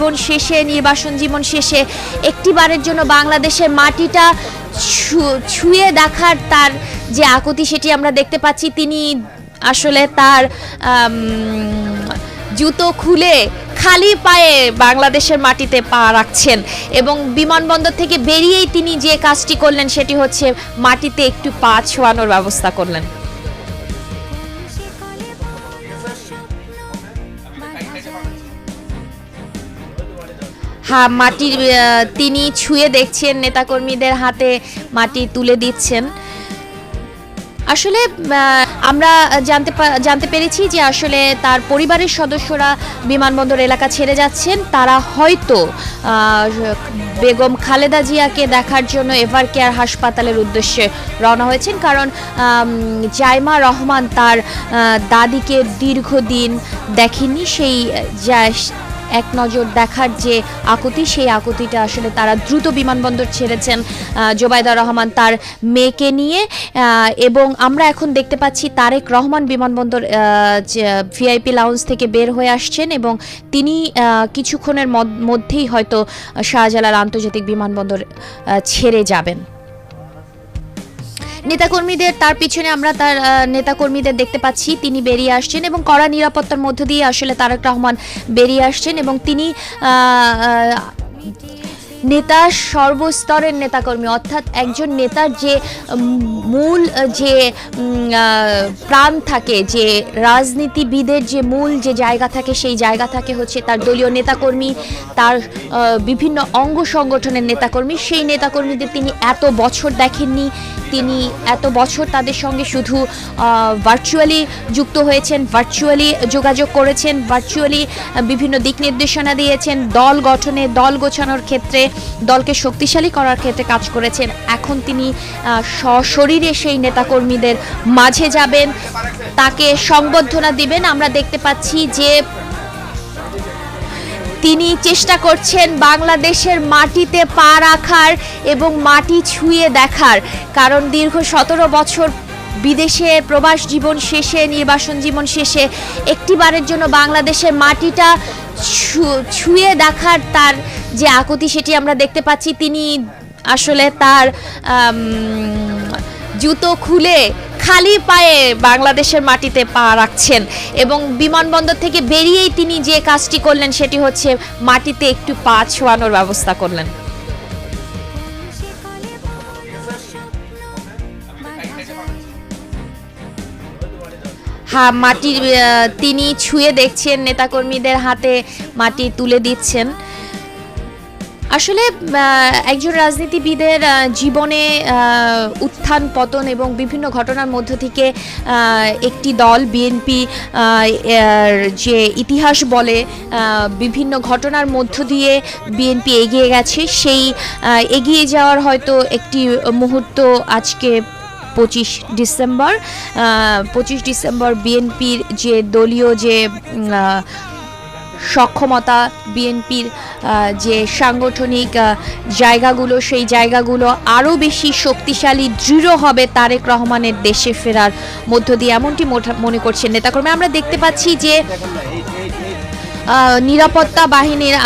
জীবন শেষে, নির্বাসন জীবন শেষে একটিবারের জন্য বাংলাদেশের মাটিটা ছুঁয়ে দেখার তার যে আকুতি সেটি আমরা দেখতে পাচ্ছি। তিনি আসলে তার জুতো খুলে খালি পায়ে বাংলাদেশের মাটিতে পা রাখছেন এবং বিমানবন্দর থেকে বেরিয়েই তিনি যে কাজটি করলেন সেটি হচ্ছে মাটিতে একটু পা ছোঁয়ানোর ব্যবস্থা করলেন। হ্যাঁ মাটির তিনি ছুঁয়ে দেখছেন, নেতাকর্মীদের হাতে মাটি তুলে দিচ্ছেন। আসলে আমরা জানতে জানতে পেরেছি যে আসলে তার পরিবারের সদস্যরা বিমানবন্দর এলাকা ছেড়ে যাচ্ছেন। তারা হয়তো বেগম খালেদা জিয়াকে দেখার জন্য এভার কেয়ার হাসপাতালের উদ্দেশ্যে রওনা হয়েছেন। কারণ জাইমা রহমান তার দাদিকে দীর্ঘদিন দেখেনি সেই এক নজর দেখার যে আকুতি সেই আকুতিটা আসলে তারা দ্রুত বিমানবন্দর ছেড়েছেন আহ, জোবাইদা রহমান তার মেয়েকে নিয়ে। এবং আমরা এখন দেখতে পাচ্ছি তারেক রহমান বিমানবন্দর ভিআইপি লাউঞ্জ থেকে বের হয়ে আসছেন এবং তিনি কিছুক্ষণের মধ্যেই হয়তো শাহজালাল আন্তর্জাতিক বিমানবন্দর ছেড়ে যাবেন। নেতাকর্মীদের, তার পিছনে আমরা তার নেতাকর্মীদের দেখতে পাচ্ছি। তিনি বেরিয়ে আসছেন এবং কড়া নিরাপত্তার মধ্য দিয়ে আসলে তারেক রহমান বেরিয়ে আসছেন এবং তিনি নেতা, সর্বস্তরের নেতাকর্মী, অর্থাৎ একজন নেতার যে মূল, যে প্রাণ থাকে, যে রাজনীতিবিদের যে মূল যে জায়গা থাকে, সেই জায়গা থাকে হচ্ছে তার দলীয় নেতাকর্মী, তার বিভিন্ন অঙ্গ সংগঠনের নেতাকর্মী। সেই নেতাকর্মীদের তিনি এত বছর দেখেননি। তিনি এত বছর তাদের সঙ্গে শুধু ভার্চুয়ালি যুক্ত হয়েছেন ভার্চুয়ালি যোগাযোগ করেছেন ভার্চুয়ালি বিভিন্ন দিক নির্দেশনা দিয়েছেন, দল গঠনে, দল গোছানোর ক্ষেত্রে, দলকে শক্তিশালী করার ক্ষেত্রে কাজ করেছেন। এখন তিনি সশরীরে সেই নেতাকর্মীদের মাঝে যাবেন। তাকে সংবর্ধনা দিবেন। আমরা দেখতে পাচ্ছি যে তিনি চেষ্টা করছেন বাংলাদেশের মাটিতে পা রাখার এবং মাটি ছুঁয়ে দেখার। কারণ দীর্ঘ সতেরো বছর বিদেশে প্রবাস জীবন শেষে, নির্বাসন জীবন শেষে একটিবারের জন্য বাংলাদেশের মাটিটা ছুঁয়ে দেখার তার যে আকুতি সেটি আমরা দেখতে পাচ্ছি। তিনি আসলে তার জুতো খুলে খালি পায়ে বাংলাদেশের মাটিতে পা রাখছেন এবং বিমানবন্দর থেকে বেরিয়েই তিনি যে কাজটি করলেন, সেটি হচ্ছে মাটিতে একটু পা ছোঁয়ানোর ব্যবস্থা করলেন। হ্যাঁ মাটির তিনি ছুঁয়ে দেখছেন, নেতাকর্মীদের হাতে মাটি তুলে দিচ্ছেন। আসলে একজন রাজনীতিবিদের জীবনে উত্থান, পতন এবং বিভিন্ন ঘটনার মধ্য থেকে একটি দল, বিএনপি যে ইতিহাস বলে বিভিন্ন ঘটনার মধ্য দিয়ে বিএনপি এগিয়ে গেছে। সেই এগিয়ে যাওয়ার হয়তো একটি মুহূর্ত আজকে পঁচিশ ডিসেম্বর। পঁচিশ ডিসেম্বর বিএনপির যে দলীয় যে সক্ষমতা বিএনপির যে সাংগঠনিক জায়গাগুলো, সেই জায়গাগুলো আরও বেশি শক্তিশালী, দৃঢ় হবে তারেক রহমানের দেশে ফেরার মধ্য দিয়ে এমনটি মনে করছেন নেতাকর্মী। আমরা দেখতে পাচ্ছি যে নিরাপত্তা বাহিনীর